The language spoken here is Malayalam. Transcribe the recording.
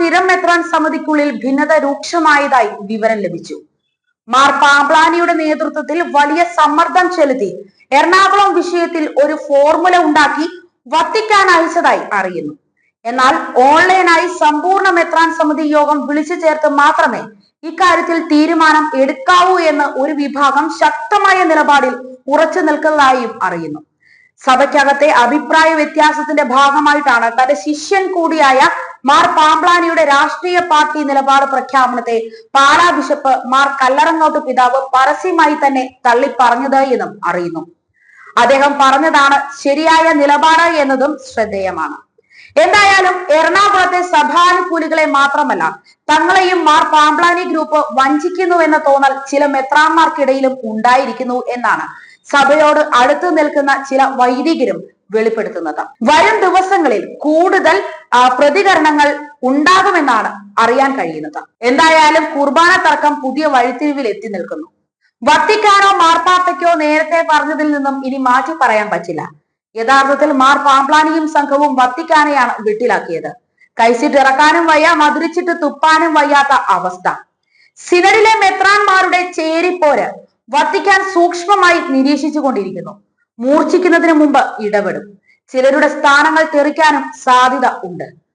സ്ഥിരം മെത്രാൻ സമിതിക്കുള്ളിൽ ഭിന്നത രൂക്ഷമായതായി വിവരം ലഭിച്ചു. മാർ പാമ്പ്ലാനിയുടെ നേതൃത്വത്തിൽ വലിയ സമ്മർദ്ദം ചെലുത്തി എറണാകുളം വിഷയത്തിൽ ഒരു ഫോർമുല ഉണ്ടാക്കി വത്തിക്കാൻ അയച്ചതായി അറിയുന്നു. എന്നാൽ ഓൺലൈനായി സമ്പൂർണ മെത്രാൻ സമിതി യോഗം വിളിച്ചു ചേർത്ത് മാത്രമേ ഇക്കാര്യത്തിൽ തീരുമാനം എടുക്കാവൂ എന്ന് ഒരു വിഭാഗം ശക്തമായ നിലപാടിൽ ഉറച്ചു നിൽക്കുന്നതായും അറിയുന്നു. സഭയ്ക്കകത്തെ അഭിപ്രായ വ്യത്യാസത്തിന്റെ ഭാഗമായിട്ടാണ് തന്റെ ശിഷ്യൻ കൂടിയായ മാർ പാമ്പ്ലാനിയുടെ രാഷ്ട്രീയ പാർട്ടി നിലപാട് പ്രഖ്യാപനത്തെ പാലാ ബിഷപ്പ് മാർ കല്ലറങ്ങോട്ട് പിതാവ് പരസ്യമായി തന്നെ തള്ളിപ്പറഞ്ഞത് എന്നും അറിയുന്നു. അദ്ദേഹം പറഞ്ഞതാണ് ശരിയായ നിലപാട് എന്നതും ശ്രദ്ധേയമാണ്. എന്തായാലും എറണാകുളത്തെ സഭാനുകൂലികളെ മാത്രമല്ല തങ്ങളെയും മാർ പാമ്പ്ലാനി ഗ്രൂപ്പ് വഞ്ചിക്കുന്നു എന്ന തോന്നൽ ചില മെത്രാന്മാർക്കിടയിലും ഉണ്ടായിരിക്കുന്നു എന്നാണ്. സഭയോട് അടുത്തു നിൽക്കുന്ന ചില വൈദികരും വെളിപ്പെടുത്തുന്നത്. വരും ദിവസങ്ങളിൽ കൂടുതൽ പ്രതികരണങ്ങൾ ഉണ്ടാകുമെന്നാണ് അറിയാൻ കഴിയുന്നത്. എന്തായാലും കുർബാന തർക്കം പുതിയ വഴിത്തിരിവിൽ എത്തി നിൽക്കുന്നു. വത്തിക്കാനോ മാർപ്പാപ്പയ്ക്കോ നേരത്തെ പറഞ്ഞതിൽ നിന്നും ഇനി മാറ്റി പറയാൻ പറ്റില്ല. യഥാർത്ഥത്തിൽ മാർ പാംപ്ലാനിയും സംഘവും വത്തിക്കാനെയാണ് വിട്ടിലാക്കിയത്. കൈസിട്ട് ഇറക്കാനും വയ്യ മധുരിച്ചിട്ട് തുപ്പാനും വയ്യാത്ത അവസ്ഥ. സിനഡിലെ മെത്രാൻമാരുടെ ചേരിപ്പോര് വത്തിക്കാൻ സൂക്ഷ്മമായി നിരീക്ഷിച്ചു കൊണ്ടിരിക്കുന്നു മൂർച്ഛിക്കുന്നതിന് മുമ്പ് ഇടപെടും. ചിലരുടെ സ്ഥാനങ്ങൾ തെറിക്കാനും സാധ്യത ഉണ്ട്.